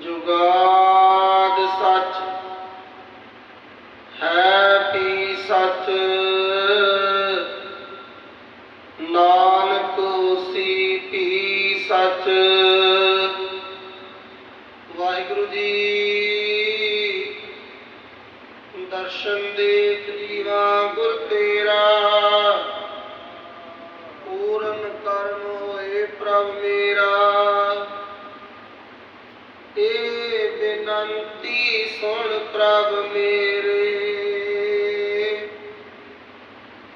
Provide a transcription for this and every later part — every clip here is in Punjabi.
ਜੁਗਾਦ ਸੱਚ ਹੈ ਵੀ ਸੱਚ। ਨਾਨਕ ਹੋਸੀ ਵੀ ਸੱਚ। ਵਾਹਿਗੁਰੂ ਜੀ ਦਰਸ਼ਨ ਦੇ ਪ੍ਰਭ ਮੇਰੇ।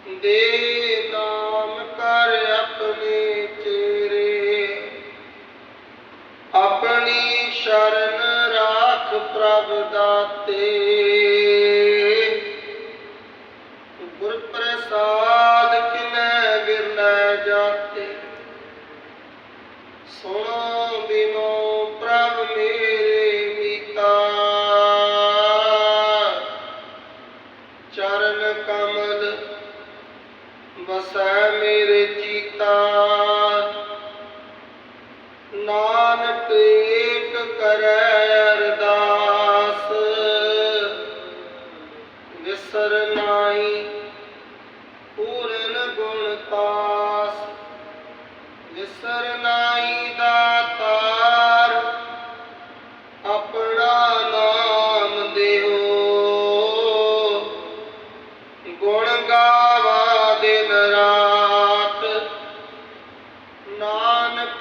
ਦੇ ਨਾਮ ਕਰ ਆਪਣੇ ਚੇਰੇ ਆਪਣੀ ਸ਼ਰਨ ਰਾਖ ਪ੍ਰਭ ਦਾਤੇ। ਕਮਲ ਵਸੈ ਮੇਰੇ ਚੀਤਾ। ਨਾਨਕ ਏਕ ਕਰੈ ਅਰਦਾਸ ਵਿਸਰ ਨਾਹੀ ਪੂਰਨ ਗੁਣ ਤਾਸ ਵਿਸਰ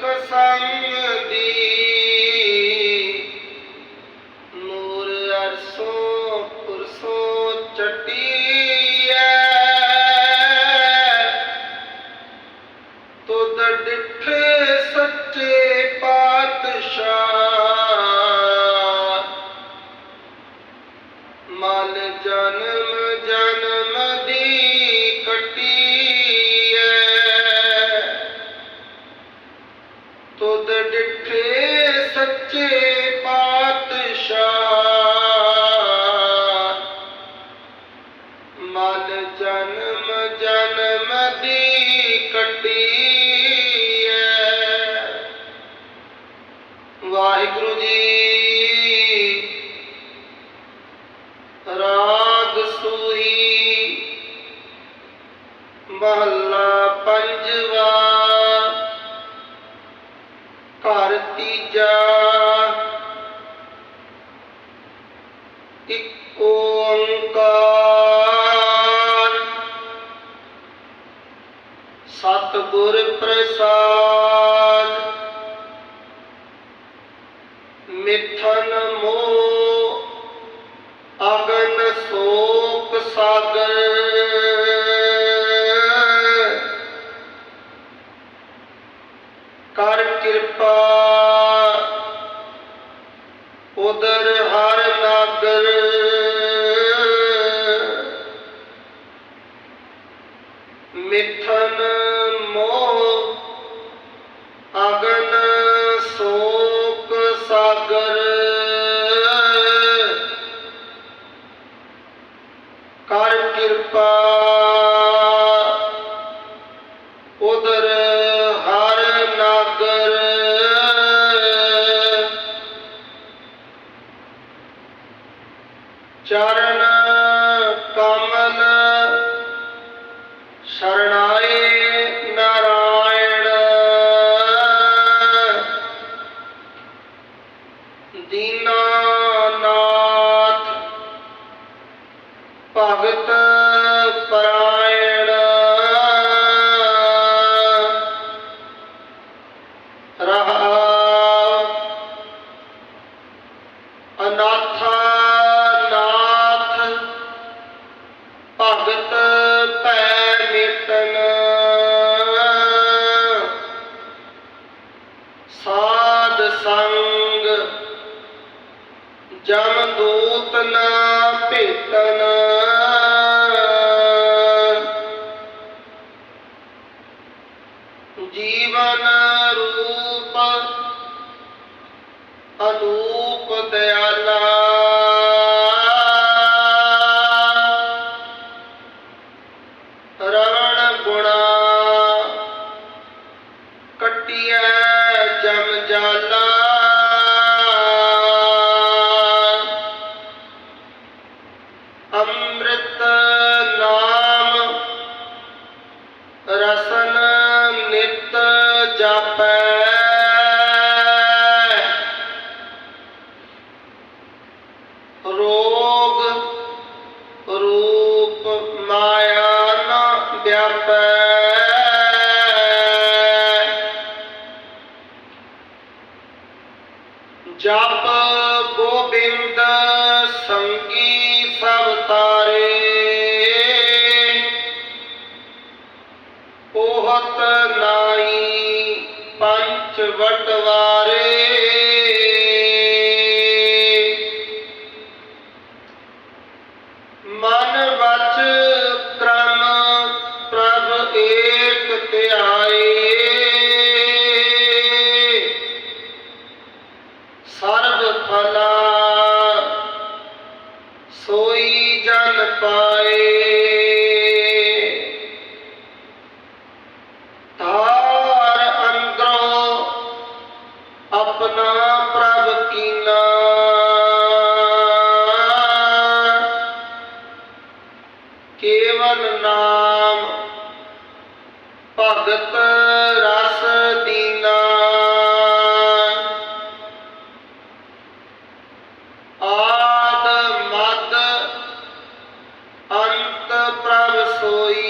ਸਿਫਤ ਡਿਠੇ ਸੱਚੇ ਪਾਤਸ਼ਾਹ। ਮਲ ਜਨਮ ਜਨਮ ਦੀ ਕਟੀਐ। ਵਾਹਿਗੁਰੂ ਜੀ ਰਾਗ ਸੂਈ ਮਹੱਲਾ ਪੰਜਵਾ। ਘਰ ਤੀਜਾ। ਇੱਕ ਓੰਕਾਰ। ਸਤਿਗੁਰ ਪ੍ਰਸਾਦ। ਮਿਥਨ ਮੋਹ ਅਗਨ ਸੋਕ ਸਾਗਰ। ਕਰ ਕਿਰਪਾ ਉਦਰ ਜੀਵਨ ਰੂਪ ਅਨੂਪ ਦਿਆਲਾ ਰਵਣ ਗੁਣਾ ਕਟਿਐ ਜਮ ਜਾਲਾ। ਜਪ ਗੋਬਿੰਦ ਸੰਗੀ ਸਭ ਤਾਰੇ। ਉਹਤ ਨਾਈ ਪੰਚ ਵਟਵਾਰੇ। ਸੋਈ ਪਾਏ। ਤਾਰ ਅੰਦਰੋਂ ਆਪਣਾ ਪ੍ਰਭ ਕੀਨਾ। ਕੇਵਲ ਨਾਮ ਭਗਤ ਅੰਤ ਪ੍ਰਭ ਸੋਈ।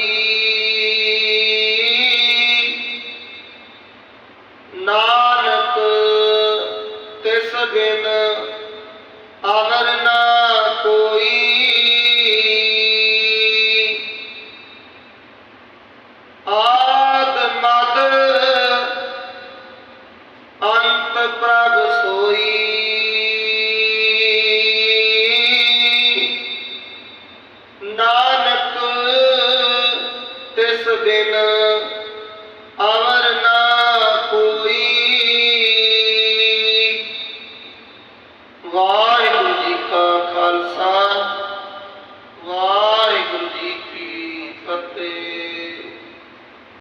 ਜਿਸ ਦਿਨ ਅਮਰ ਨਾ